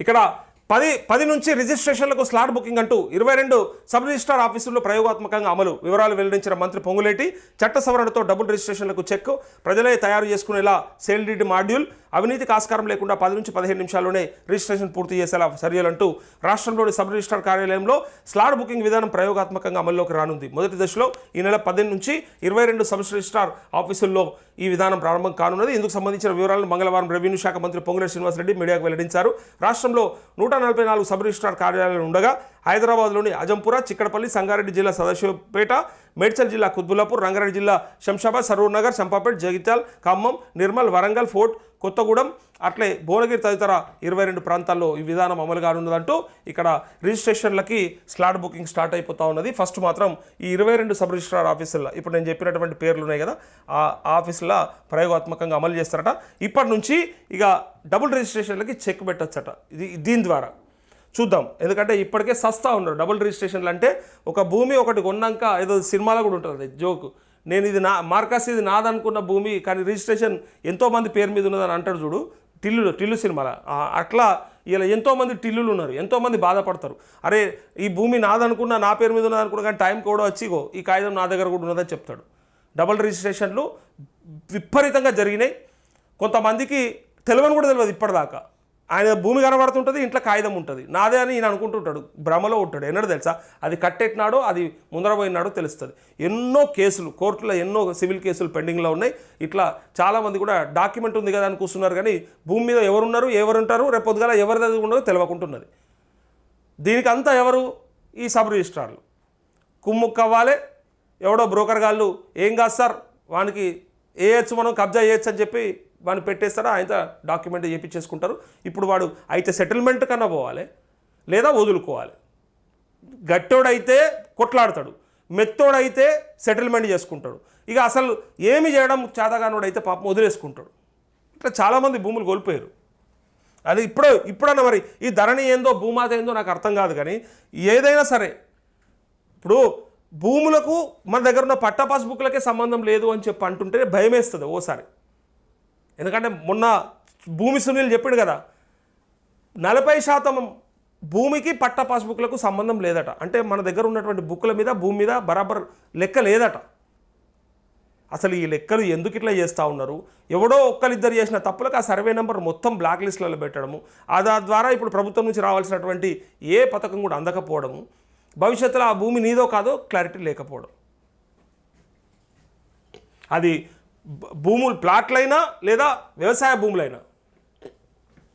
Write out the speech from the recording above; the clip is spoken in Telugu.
ఇక్కడ పది పది నుంచి రిజిస్ట్రేషన్లకు స్లాట్ బుకింగ్ అంటూ ఇరవై రెండు సబ్ రిజిస్ట్రార్ ఆఫీసుల్లో ప్రయోగాత్మకంగా అమలు వివరాలు వెల్లడించిన మంత్రి పొంగులేటి చట్ట సవరణతో డబుల్ రిజిస్ట్రేషన్లకు చెక్ ప్రజలే తయారు చేసుకునేలా సేల్ డీడ్ మాడ్యూల్ అవినీతికి ఆస్కారం లేకుండా పది నుంచి పదిహేను నిమిషాల్లోనే రిజిస్ట్రేషన్ పూర్తి చేసేలా చర్యలంటూ రాష్ట్రంలోని సబ్ రిజిస్ట్రార్ కార్యాలయంలో స్లాట్ బుకింగ్ విధానం ప్రయోగాత్మకంగా అమల్లోకి రానుంది. మొదటి దశలో ఈ నెల పదిహేను నుంచి ఇరవై రెండు సబ్ రిజిస్ట్రార్ ఆఫీసుల్లో ఈ విధానం ప్రారంభం కానున్నది. ఇందుకు సంబంధించిన వివరాలను మంగళవారం రెవెన్యూ శాఖ మంత్రి పొంగులేటి శ్రీనివాసరెడ్డి మీడియాకు వెల్లడించారు. రాష్ట్రంలో నూట నలభై నాలుగు సబ్ రిజిస్ట్రార్ కార్యాలయాలు ఉండగా హైదరాబాద్లోని అజంపుర చిక్కడపల్లి సంగారెడ్డి జిల్లా సదాశివపేట మేడ్చల్ జిల్లా కుత్బుల్లాపూర్ రంగారెడ్డి జిల్లా శంషాబాద్ సరూర్ నగర్ చంపాపేట్ జగిత్యాల్ ఖమ్మం నిర్మల్ వరంగల్ ఫోర్ట్ కొత్తగూడెం అట్లే భువనగిరి తదితర ఇరవై రెండు ప్రాంతాల్లో ఈ విధానం అమలు కానున్నదంటూ ఇక్కడ రిజిస్ట్రేషన్లకి స్లాట్ బుకింగ్ స్టార్ట్ అయిపోతా ఉన్నది. ఫస్ట్ మాత్రం ఈ ఇరవై రెండు సబ్ రిజిస్ట్రార్ ఆఫీసుల్లో ఇప్పుడు నేను చెప్పినటువంటి పేర్లు ఉన్నాయి కదా ఆ ఆఫీసుల ప్రయోగాత్మకంగా అమలు చేస్తారట. ఇప్పటి నుంచి ఇక డబుల్ రిజిస్ట్రేషన్లకి చెక్ పెట్టొచ్చట. ఇది దీని ద్వారా. చూద్దాం. ఎందుకంటే ఇప్పటికే సస్తా ఉన్నారు. డబుల్ రిజిస్ట్రేషన్లు అంటే ఒక భూమి ఒకటి కొన్నాక ఏదో సినిమాలో కూడా ఉంటుంది. జోక్. నేను ఇది నా మార్కాస్ ఇది నాదనుకున్న భూమి కానీ రిజిస్ట్రేషన్ ఎంతోమంది పేరు మీద ఉన్నదని అంటాడు చూడు. టిల్లులు టిల్లు సినిమాల? అట్లా ఇలా ఎంతోమంది టిల్లులు ఉన్నారు. ఎంతోమంది బాధపడతారు. అరే ఈ భూమి నాదనుకున్న నా పేరు మీద ఉన్నది అనుకున్నా కానీ టైం కూడా వచ్చిగో ఈ కాగితం నా దగ్గర కూడా ఉన్నదని చెప్తాడు. డబుల్ రిజిస్ట్రేషన్లు విపరీతంగా జరిగినాయి. కొంతమందికి తెలియని కూడా తెలియదు ఇప్పటిదాకా. ఆయన భూమి కనబడుతుంటుంది ఇంట్లో కాగితం ఉంటుంది. నాదే అని ఈయన అనుకుంటుంటాడు. భ్రమలో ఉంటాడు. ఎన్నడూ తెలుసా? అది కట్టెట్టినాడో అది ముందరపోయినాడో తెలుస్తుంది. ఎన్నో కేసులు కోర్టులో ఎన్నో సివిల్ కేసులు పెండింగ్లో ఉన్నాయి. ఇట్లా చాలామంది కూడా డాక్యుమెంట్ ఉంది కదా అని కూర్చున్నారు కానీ భూమి మీద ఎవరున్నారు ఎవరుంటారు రేపు పొద్దుగాల ఎవరిది ఉండదో తెలియకుంటున్నది దీనికి అంతా ఎవరు? ఈ సబ్ రిజిస్ట్రార్లు. కుమ్ముక్కు అవ్వాలి ఎవడో బ్రోకర్ గాళ్ళు ఏం కాదు సార్ వానికి వేయచ్చు మనం కబ్జా చేయొచ్చు అని చెప్పి వాడిని పెట్టేస్తారా? ఆయన డాక్యుమెంట్ చేపించేసుకుంటారు. ఇప్పుడు వాడు అయితే సెటిల్మెంట్ కన్నా పోవాలి లేదా వదులుకోవాలి. గట్టోడైతే కొట్లాడతాడు మెత్తోడైతే సెటిల్మెంట్ చేసుకుంటాడు. ఇక అసలు ఏమి చేయడం చేతగానోడైతే పాపం వదిలేసుకుంటాడు. ఇట్లా చాలామంది భూములు కోల్పోయారు. అది ఇప్పుడు ఇప్పుడన్నా మరి ఈ ధరణి ఏందో భూమాత ఏందో నాకు అర్థం కాదు కానీ ఏదైనా సరే ఇప్పుడు భూములకు మన దగ్గర ఉన్న పట్టా పాస్బుక్లకే సంబంధం లేదు అని చెప్పి అంటుంటే భయం వేస్తుంది ఓసారి. ఎందుకంటే మొన్న భూమి సునీల్ చెప్పిండు కదా నలభై శాతం భూమికి పట్ట పాస్బుక్లకు సంబంధం లేదట. అంటే మన దగ్గర ఉన్నటువంటి బుక్ల మీద భూమి మీద బరాబర్ లెక్క లేదట. అసలు ఈ లెక్కలు ఎందుకు ఇట్లా చేస్తూ ఉన్నారు? ఎవడో ఒక్కరిద్దరు చేసిన తప్పులకు ఆ సర్వే నెంబర్ మొత్తం బ్లాక్ లిస్టులలో పెట్టడము ఆ దా- ద్వారా ఇప్పుడు ప్రభుత్వం నుంచి రావాల్సినటువంటి ఏ పథకం కూడా అందకపోవడము భవిష్యత్తులో ఆ భూమి నీదో కాదో క్లారిటీ లేకపోవడం. అది భూములు ప్లాట్లైనా లేదా వ్యవసాయ భూములైనా?